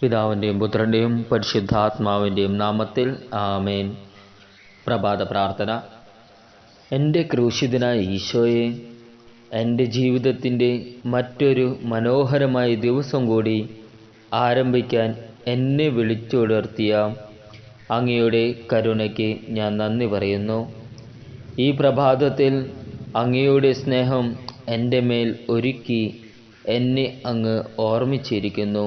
പിതാവിന്റെയും പുത്രന്റെയും പരിശുദ്ധാത്മാവിന്റെയും നാമത്തിൽ ആമേൻ. പ്രഭാത പ്രാർത്ഥന. എന്റെ ക്രൂശിതനായ ഈശോയെ എന്റെ ജീവിതത്തിന്റെ മറ്റൊരു മനോഹരമായ ദിവസം കൂടി ആരംഭിക്കാൻ എന്നെ വിളിച്ചുണർത്തിയ അങ്ങയുടെ കരുണയ്ക്ക് ഞാൻ നന്ദി പറയുന്നു. ഈ പ്രഭാതത്തിൽ അങ്ങയുടെ സ്നേഹം എന്റെ മേൽ ഒരുക്കി എന്നെ അങ്ങ് ഓർമ്മിച്ചിരിക്കുന്നു.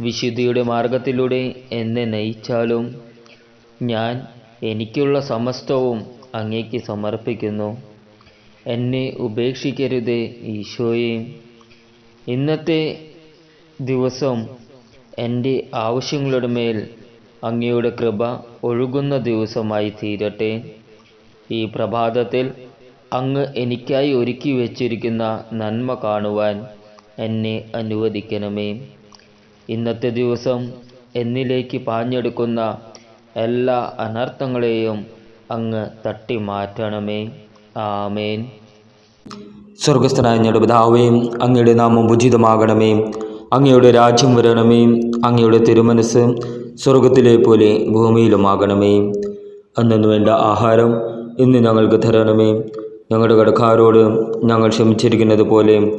വിശുദ്ധിയുടെ മാർഗത്തിലൂടെ എന്നെ നയിച്ചാലും ഞാൻ എനിക്കുള്ള സമസ്തവും അങ്ങേക്ക് സമർപ്പിക്കുന്നു. എന്നെ ഉപേക്ഷിക്കരുത് ഈശോയെ. ഇന്നത്തെ ദിവസം എന്റെ ആവശ്യങ്ങളുടെ മേൽ അങ്ങയുടെ കൃപ ഒഴുകുന്ന ദിവസമായി തീരട്ടെ. ഈ പ്രഭാതത്തിൽ അങ്ങ് എനിക്കായി ഒരുക്കി വച്ചിരിക്കുന്ന നന്മ കാണുവാൻ എന്നെ അനുവദിക്കണമേ. ഇന്നത്തെ ദിവസം എന്നിലേക്ക് പാഞ്ഞെടുക്കുന്ന എല്ലാ അനർത്ഥങ്ങളെയും അങ്ങ് തട്ടി മാറ്റണമേ ആമേൻ. സ്വർഗസ്ഥനായ ഞങ്ങളുടെ പിതാവേ അങ്ങയുടെ നാമം ഉചിതമാകണമേ. അങ്ങയുടെ രാജ്യം വരണമേ. അങ്ങയുടെ തിരുമനസ് സ്വർഗത്തിലെ പോലെ ഭൂമിയിലുമാകണമേ. അന്നു വേണ്ട ആഹാരം ഇന്ന് ഞങ്ങൾക്ക് തരണമേ. ഞങ്ങളുടെ കടക്കാരോട് ഞങ്ങൾ ക്ഷമിച്ചിരിക്കുന്നത് പോലെ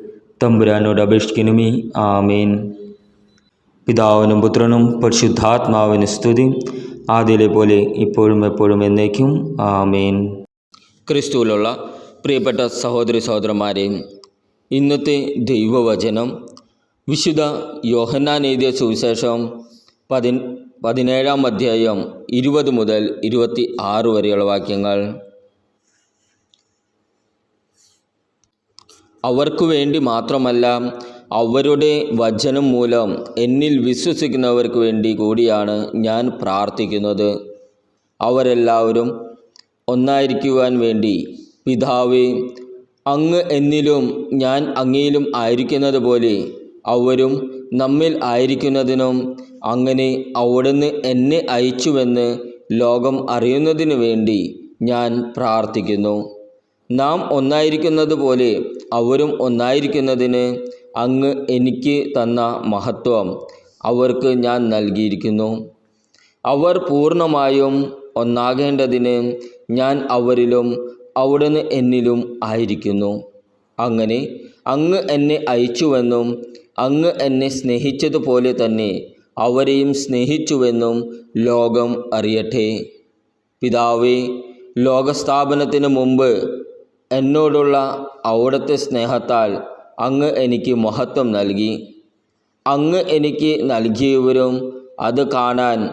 തമ്പുരാനോട് അപേക്ഷിക്കണമേ. ആമേൻ. പിതാവിനും പുത്രനും പരിശുദ്ധാത്മാവിന് സ്തുതി. ആദ്യയിലെ പോലെ ഇപ്പോഴും എപ്പോഴും എന്നേക്കും. ആമേൻ. ക്രിസ്തുവിലുള്ള പ്രിയപ്പെട്ട സഹോദരി സഹോദരന്മാരെ ഇന്നത്തെ ദൈവവചനം വിശുദ്ധ യോഹന്നാൻ എഴുതിയ സുവിശേഷം പതി പതിനേഴാം അധ്യായം ഇരുപത് മുതൽ ഇരുപത്തി ആറ് വരെയുള്ള വാക്യങ്ങൾ. അവർക്കു വേണ്ടി മാത്രമല്ല അവരുടെ വചനം മൂലം എന്നിൽ വിശ്വസിക്കുന്നവർക്ക് വേണ്ടി കൂടിയാണ് ഞാൻ പ്രാർത്ഥിക്കുന്നത്. അവരെല്ലാവരും ഒന്നായിരിക്കുവാൻ വേണ്ടി പിതാവേ അങ്ങ് എന്നിലും ഞാൻ അങ്ങയിലും ആയിരിക്കുന്നത് പോലെ അവരും നമ്മിൽ ആയിരിക്കുന്നതിനും അങ്ങനെ അവിടുന്ന് എന്നെ അയച്ചുവെന്ന് ലോകം അറിയുന്നതിനു വേണ്ടി ഞാൻ പ്രാർത്ഥിക്കുന്നു. നാം ഒന്നായിരിക്കുന്നത് പോലെ അവരും ഒന്നായിരിക്കുന്നതിന് അങ്ങ് എനിക്ക് തന്ന മഹത്വം അവർക്ക് ഞാൻ നൽകിയിരിക്കുന്നു. അവർ പൂർണമായും ഒന്നാകേണ്ടതിന് ഞാൻ അവരിലും അവിടുന്ന് എന്നിലും ആയിരിക്കുന്നു. അങ്ങനെ അങ്ങ് എന്നെ അയച്ചുവെന്നും അങ്ങ് എന്നെ സ്നേഹിച്ചതുപോലെ തന്നെ അവരെയും സ്നേഹിച്ചുവെന്നും ലോകം അറിയട്ടെ. പിതാവേ ലോകസ്ഥാപനത്തിന് മുമ്പ് എന്നോടുള്ള അവിടുത്തെ സ്നേഹത്താൽ അങ്ങ് എനിക്ക് മഹത്വം നൽകി. അങ്ങ് എനിക്ക് നൽകിയവരും അത് കാണാൻ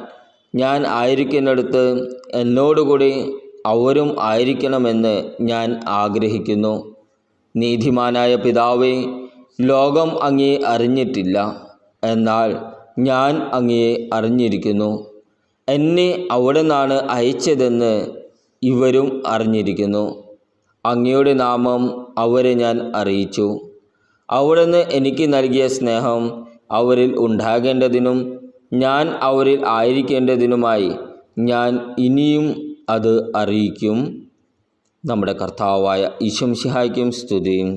ഞാൻ ആയിരിക്കുന്നിടത്ത് എന്നോടുകൂടി അവരും ആയിരിക്കണമെന്ന് ഞാൻ ആഗ്രഹിക്കുന്നു. നീതിമാനായ പിതാവേ ലോകം അങ്ങേ അറിഞ്ഞിട്ടില്ല. എന്നാൽ ഞാൻ അങ്ങയെ അറിഞ്ഞിരിക്കുന്നു. എന്നെ അവിടെ നിന്നാണ് അയച്ചതെന്ന് ഇവരും അറിഞ്ഞിരിക്കുന്നു. അങ്ങയുടെ നാമം അവരെ ഞാൻ അറിയിച്ചു. അവിടുന്ന് എനിക്ക് നൽകിയ സ്നേഹം അവരിൽ ഉണ്ടാകേണ്ടതിനും ഞാൻ അവരിൽ ആയിരിക്കേണ്ടതിനുമായി ഞാൻ ഇനിയും അത് അറിയിക്കും. നമ്മുടെ കർത്താവായ ഈശംസിഹായ്ക്കും സ്തുതിയും.